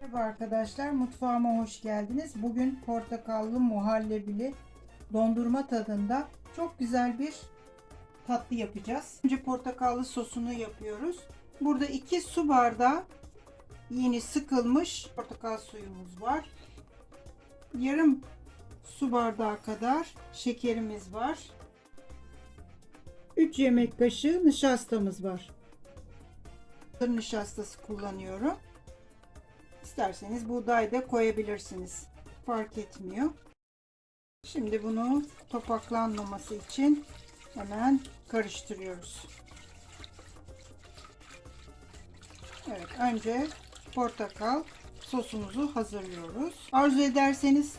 Merhaba arkadaşlar, mutfağıma hoş geldiniz. Bugün portakallı muhallebili dondurma tadında çok güzel bir tatlı yapacağız. Önce portakallı sosunu yapıyoruz. Burada 2 su bardağı yeni sıkılmış portakal suyumuz var. Yarım su bardağı kadar şekerimiz var. 3 yemek kaşığı nişastamız var. Nişastası kullanıyorum. İsterseniz buğday da koyabilirsiniz. Fark etmiyor. Şimdi bunu topaklanmaması için hemen karıştırıyoruz. Evet, önce portakal sosumuzu hazırlıyoruz. Arzu ederseniz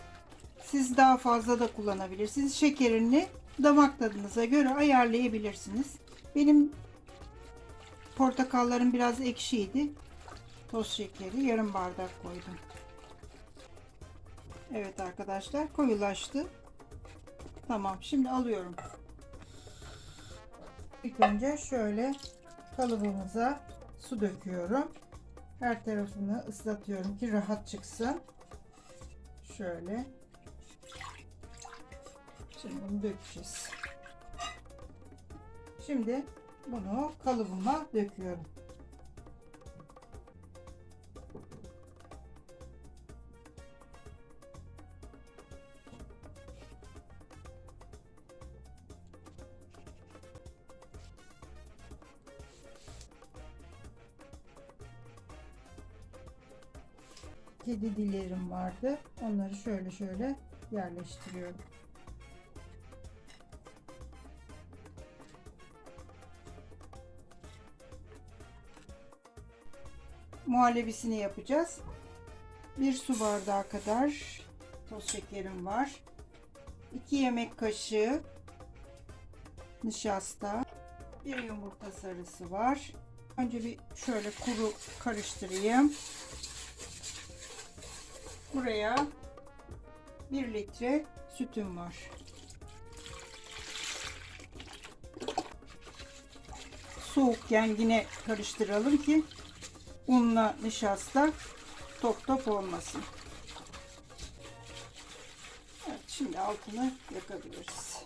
siz daha fazla da kullanabilirsiniz. Şekerini damak tadınıza göre ayarlayabilirsiniz. Benim portakallarım biraz ekşiydi. Toz şekeri yarım bardak koydum. Evet arkadaşlar koyulaştı. Tamam şimdi alıyorum. İlk önce şöyle kalıbımıza su döküyorum. Her tarafını ıslatıyorum ki rahat çıksın. Şöyle. Şimdi bunu dökeceğiz. Şimdi bunu kalıbıma döküyorum. Kedi dillerim vardı. Onları şöyle şöyle yerleştiriyorum. Muhallebisini yapacağız. Bir su bardağı kadar toz şekerim var. 2 yemek kaşığı nişasta. Bir yumurta sarısı var. Önce bir şöyle kuru karıştırayım. Buraya 1 litre sütüm var. Soğukken yine karıştıralım ki unla nişasta top top olmasın. Evet, şimdi altını yakabiliriz.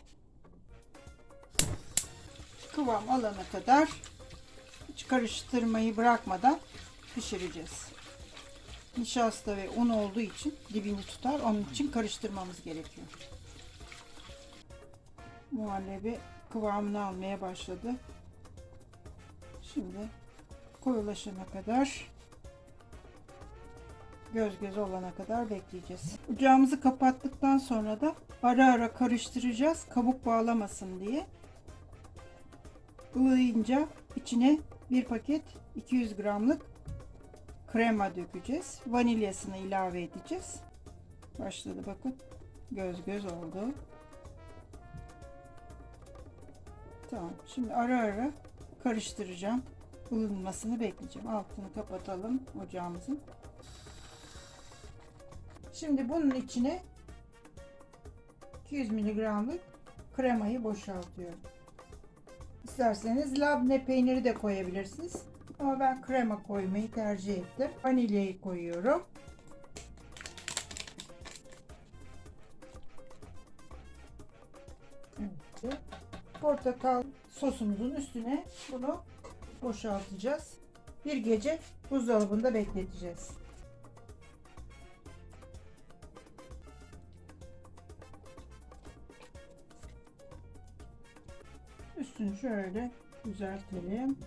Kıvam alana kadar hiç karıştırmayı bırakmadan pişireceğiz nişasta ve un olduğu için dibini tutar. Onun için karıştırmamız gerekiyor. Muhallebi kıvamını almaya başladı. Şimdi koyulaşana kadar göz göz olana kadar bekleyeceğiz. Ocağımızı kapattıktan sonra da ara ara karıştıracağız. Kabuk bağlamasın diye. Ilayınca içine bir paket 200 gramlık krema dökeceğiz. Vanilyasını ilave edeceğiz. Başladı bakın. Göz göz oldu. Tamam. Şimdi ara ara karıştıracağım. ılınmasını bekleyeceğim. Altını kapatalım ocağımızın. Şimdi bunun içine 200 mg'lık kremayı boşaltıyorum. İsterseniz labne peyniri de koyabilirsiniz. Ama ben krema koymayı tercih ettim. Vanilyayı koyuyorum. Portakal sosumuzun üstüne bunu boşaltacağız. Bir gece buzdolabında bekleteceğiz. Üstünü şöyle düzeltelim.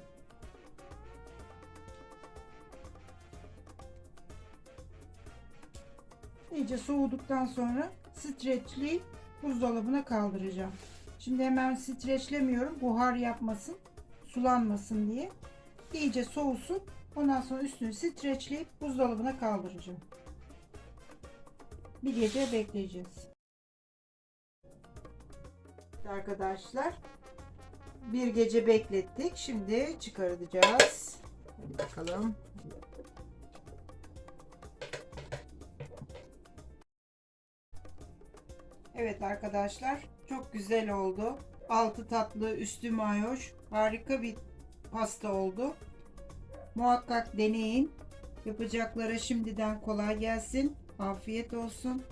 İyice soğuduktan sonra streçleyip buzdolabına kaldıracağım. Şimdi hemen streçlemiyorum. Buhar yapmasın, sulanmasın diye. İyice soğusun. Ondan sonra üstünü streçleyip buzdolabına kaldıracağım. Bir gece bekleyeceğiz. Arkadaşlar bir gece beklettik. Şimdi çıkaracağız. Hadi bakalım. Evet arkadaşlar çok güzel oldu. Altı tatlı üstü mayoş harika bir pasta oldu. Muhakkak deneyin. Yapacaklara şimdiden kolay gelsin. Afiyet olsun.